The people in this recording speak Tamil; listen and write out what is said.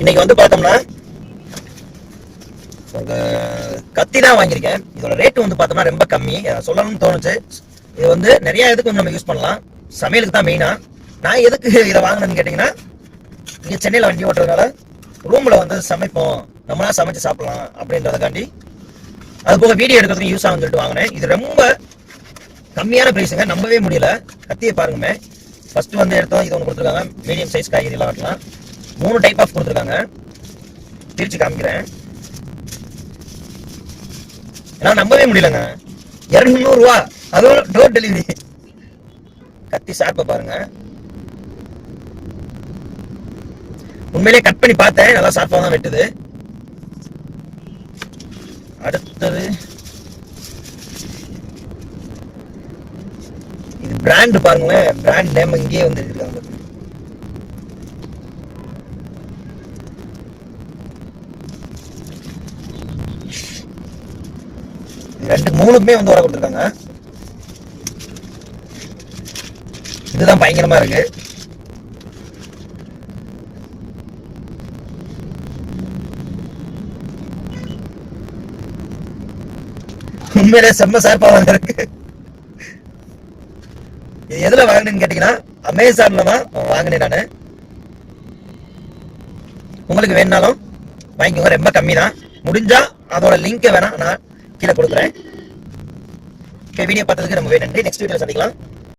இன்னைக்கு வந்து பார்த்தோம்னா கத்தி தான் வாங்கியிருக்கேன். இதோட ரேட் வந்து பார்த்தோம்னா ரொம்ப கம்மி. சொல்லணும்னு தோணுச்சு. இது வந்து நிறைய இதுக்கு வந்து நம்ம யூஸ் பண்ணலாம். சமையலுக்கு தான் மெயினா நான் எதுக்கு இதை வாங்கினேன்னு கேட்டிங்கன்னா இங்கே சென்னையில் வண்டி ஓட்டுறதுனால ரூமில் வந்து சமைப்போம். நம்மளா சமைச்சு சாப்பிடலாம் அப்படின்றதுக்காண்டி. அது போக வீடியோ எடுக்கிறதுக்கு யூஸ் ஆகும் சொல்லிட்டு வாங்கினேன். இது ரொம்ப கம்மியான பிரைஸுங்க நம்பவே முடியல. கத்தியை பாருங்கமே. ஃபர்ஸ்ட் வந்து எடுத்தோம். இது ஒன்று கொடுத்துருக்காங்க. மீடியம் சைஸ் காய்கறி எல்லாம் வெட்டலாம். மூணு டைப் ஆஃப் கொடுத்துருக்காங்க. பிரிச்சு காமிக்கிறேன். என்னால நம்பவே முடியலங்க. இரநூறுவா. அதுவும் டோர் டெலிவரி கத்தி ஷார்ப்பை பாருங்க. உண்மையிலேயே கட் பண்ணி பார்த்தேன். நல்லா ஷார்ப்பாக தான் வெட்டுது. அடுத்தது. இது பிராண்ட் பாருங்களேன். பிராண்ட் நேம் இங்கேயே வந்து ரெண்டு மூணுக்குமே வந்து வர கொடுத்துருக்காங்க. இதுதான் பயங்கரமா இருக்கு. உண்மையிலே செம்ம சேர்ப்பா தான் இது எதுல வாங்கினேன்னு கேட்டீங்கன்னா அமேசான்ல தான் வாங்கினேன் நான். உங்களுக்கு வேணாலும் வாங்கிக்கோங்க ரொம்ப கம்மி தான் முடிஞ்சா அதோட லிங்கை வேணா நான் கீழே கொடுக்குறேன். வீடியோ பார்த்ததுக்கு ரொம்பவே நன்றி. நெக்ஸ்ட் வீடியோ சந்திக்கலாம்.